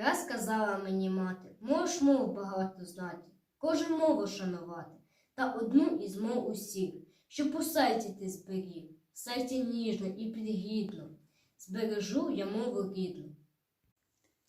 Раз казала мені мати, можеш мов багато знати, кожен мову шанувати, та одну із мов усіх, щоб у серці ти зберіг, в серці ніжно і підгідно, збережу я мову рідну.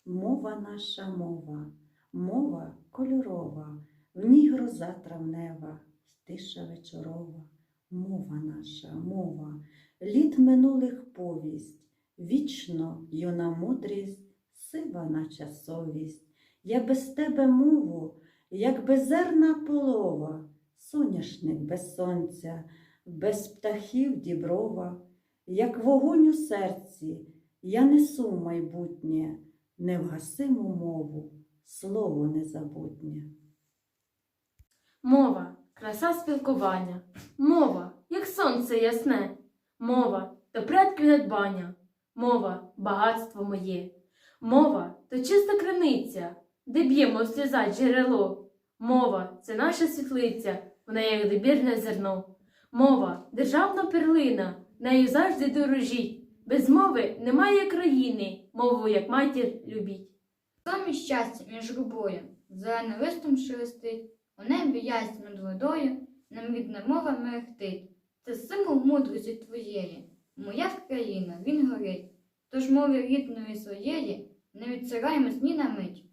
Мова наша мова, мова кольорова, в ній гроза травнева, тиша вечорова. Мова наша, мова, літ минулих повість, вічно юна мудрість, сива нача совість. Я без тебе мову, як безерна полова, соняшник без сонця, без птахів діброва, як вогонь у серці, я несу майбутнє невгасиму мову, слово незабутнє. Мова краса спілкування, мова, як сонце ясне, мова то предків надбання, мова багатство моє, мова то чиста криниця, де б'ємо в сльоза джерело. Мова це наша світлиця, вона як добірне зерно. Мова державна перлина, нею завжди дорожіть. Без мови немає країни, мову як матір любіть. Там щастя між рубою, зеленим листом шелестить, у небі ясні над водою, нам рідна мова мерехтить. Це символ мудрості твоєї. Моя країна, він горить. Тож мови рідної своєї не відсираємось ні на мить.